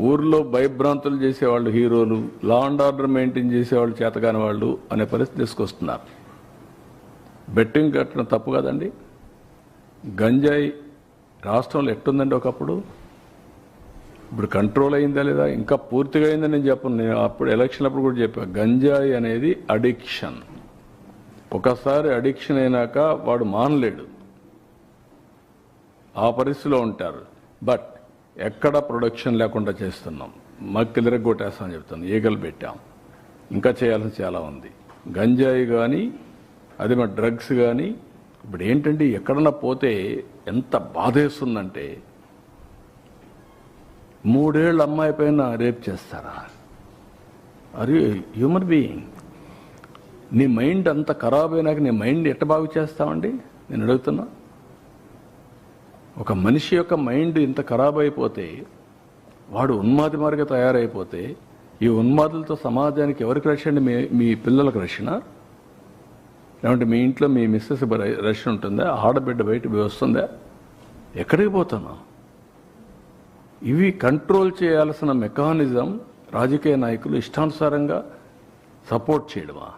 ఊర్లో భయభ్రాంతులు చేసేవాళ్ళు హీరోలు లా అండ్ ఆర్డర్ మెయింటైన్ చేసేవాళ్ళు చేతకాని వాళ్ళు అనే పరిస్థితి తీసుకొస్తున్నారు. బెట్టింగ్ కట్టడం తప్పు కదండి. గంజాయి రాష్ట్రంలో ఎట్టుందండి ఒకప్పుడు? ఇప్పుడు కంట్రోల్ అయిందా లేదా? ఇంకా పూర్తిగా అయిందని నేను చెప్పను. నేను అప్పుడు ఎలక్షన్ అప్పుడు కూడా చెప్పాను గంజాయి అనేది అడిక్షన్ ఒకసారి అడిక్షన్ అయినాక వాడు మానలేడు. ఆ పరిస్థితిలో ఉంటారు. బట్ ఎక్కడ ప్రొడక్షన్ లేకుండా చేస్తున్నాం. మక్కిలిరగ కొట్టేస్తామని చెప్తాను ఈగలు పెట్టాం. ఇంకా చేయాల్సిన చాలా ఉంది. గంజాయి కానీ అది మా డ్రగ్స్ కానీ ఇప్పుడు ఏంటంటే ఎక్కడన్నా పోతే ఎంత బాధేస్తుందంటే మూడేళ్ళ అమ్మాయి పైన రేప్ చేస్తారా? అది హ్యూమన్ బీయింగ్ నీ మైండ్ అంత ఖరాబ్ అయినాక నీ మైండ్ ఎట్ట బాగు చేస్తావండి? నేను అడుగుతున్నా. ఒక మనిషి యొక్క మైండ్ ఇంత ఖరాబ్ అయిపోతే వాడు ఉన్మాది మార్గ తయారైపోతే ఈ ఉన్మాదులతో సమాజానికి ఎవరికి రక్షణ మీ మీ పిల్లలకు రక్షణ? లేదంటే మీ ఇంట్లో మీ మిస్సెస్ రక్షణ ఉంటుందా? ఆడబిడ్డ బయట వస్తుందా? ఎక్కడికి పోతున్నా ఇవి కంట్రోల్ చేయాల్సిన మెకానిజం రాజకీయ నాయకులు ఇష్టానుసారంగా సపోర్ట్ చేయడమా?